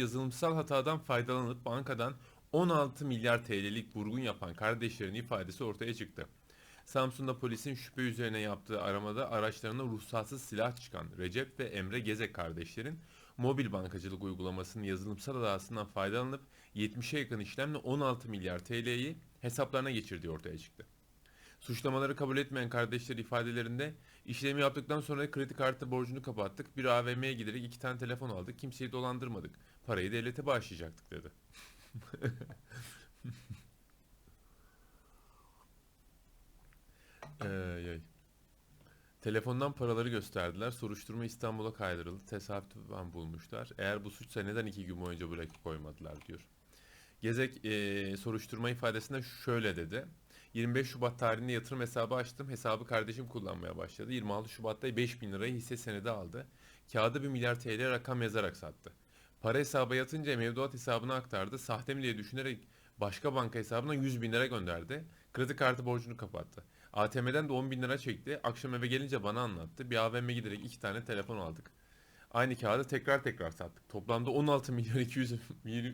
yazılımsal hatadan faydalanıp bankadan 16 milyar TL'lik vurgun yapan kardeşlerin ifadesi ortaya çıktı. Samsun'da polisin şüphe üzerine yaptığı aramada araçlarına ruhsatsız silah çıkan Recep ve Emre Gezek kardeşlerin mobil bankacılık uygulamasının yazılımsal hatasından faydalanıp 70'e yakın işlemle 16 milyar TL'yi hesaplarına geçirdiği ortaya çıktı. Suçlamaları kabul etmeyen kardeşler ifadelerinde işlemi yaptıktan sonra kredi kartı borcunu kapattık. Bir AVM'ye giderek iki tane telefon aldık. Kimseyi dolandırmadık. Parayı devlete bağışlayacaktık dedi. Ey, ey. Telefondan paraları gösterdiler. Soruşturma İstanbul'a kaydırıldı. Tesadüfen bulmuşlar. Eğer bu suçsa neden iki gün boyunca bırakıp koymadılar diyor. Gezek eee, soruşturma ifadesinde şöyle dedi. 25 Şubat tarihinde yatırım hesabı açtım. Hesabı kardeşim kullanmaya başladı. 26 Şubat'ta 5000 lirayı hisse senedi aldı. Kağıda 1 milyar TL rakam yazarak sattı. Para hesaba yatınca mevduat hesabına aktardı. Sahte mi diye düşünerek başka banka hesabına 100 bin lira gönderdi. Kredi kartı borcunu kapattı. ATM'den de 10 bin lira çekti. Akşam eve gelince bana anlattı. Bir AVM'ye giderek iki tane telefon aldık. Aynı kağıdı tekrar tekrar sattık. Toplamda 16 milyon 200,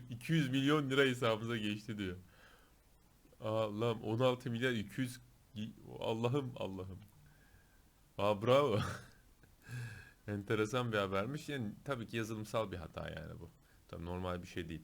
200 milyon lira hesabımıza geçti diyor. Allah'ım 16 milyar 200 Allah'ım Allah'ım. Aa bravo. Enteresan bir habermiş. Yani tabii ki yazılımsal bir hata yani bu. Tabii normal bir şey değil.